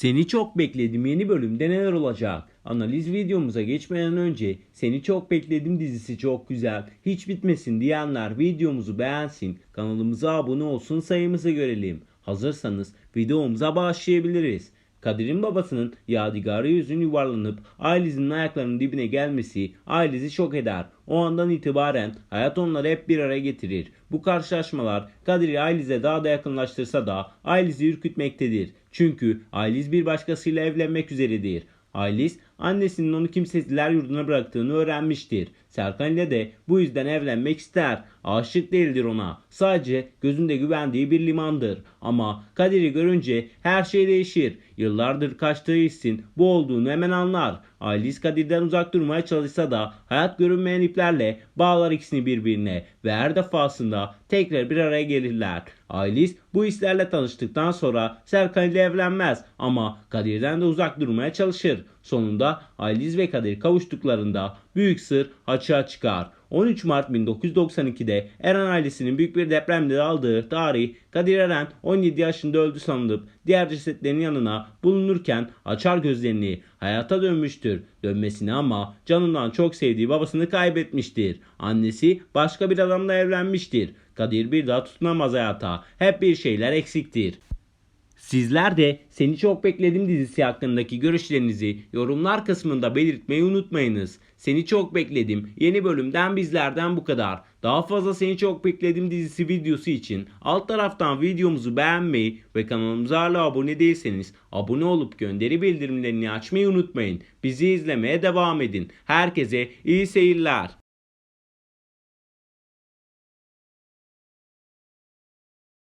Seni çok bekledim yeni bölümde neler olacak? Analiz videomuza geçmeden önce Seni Çok Bekledim dizisi çok güzel. Hiç bitmesin diyenler videomuzu beğensin. Kanalımıza abone olsun sayımızı görelim. Hazırsanız videomuza başlayabiliriz. Kadir'in babasının yadigarı yüzün yuvarlanıp Ailiz'in ayaklarının dibine gelmesi Ailiz'i şok eder. O andan itibaren hayat onları hep bir araya getirir. Bu karşılaşmalar Kadir'i Ailiz'e daha da yakınlaştırsa da Ailiz'i ürkütmektedir. Çünkü Ailiz bir başkasıyla evlenmek üzeredir. Ailis annesinin onu kimsesizler yurduna bıraktığını öğrenmiştir. Serkan ile de bu yüzden evlenmek ister. Aşık değildir ona. Sadece gözünde güvendiği bir limandır. Ama Kadir'i görünce her şey değişir. Yıllardır kaçtığı hissin bu olduğunu hemen anlar. Ailis Kadir'den uzak durmaya çalışsa da hayat görünmeyen iplerle bağlar ikisini birbirine ve her defasında tekrar bir araya gelirler. Ailis bu hislerle tanıştıktan sonra Serkan ile evlenmez ama Kadir'den de uzak durmaya çalışır. Sonunda Ailis ve Kadir kavuştuklarında büyük sır açığa çıkar. 13 Mart 1992'de Eren ailesinin büyük bir depremde aldığı tarih Kadir Eren 17 yaşında öldü sanılıp diğer cesetlerin yanına bulunurken açar gözlerini hayata dönmüştür. Dönmesini ama canından çok sevdiği babasını kaybetmiştir. Annesi başka bir adamla evlenmiştir. Kadir bir daha tutunamaz hayata. Hep bir şeyler eksiktir. Sizler de Seni Çok Bekledim dizisi hakkındaki görüşlerinizi yorumlar kısmında belirtmeyi unutmayınız. Seni Çok Bekledim yeni bölümden bizlerden bu kadar. Daha fazla Seni Çok Bekledim dizisi videosu için alt taraftan videomuzu beğenmeyi ve kanalımıza hala abone değilseniz abone olup gönderi bildirimlerini açmayı unutmayın. Bizi izlemeye devam edin. Herkese iyi seyirler.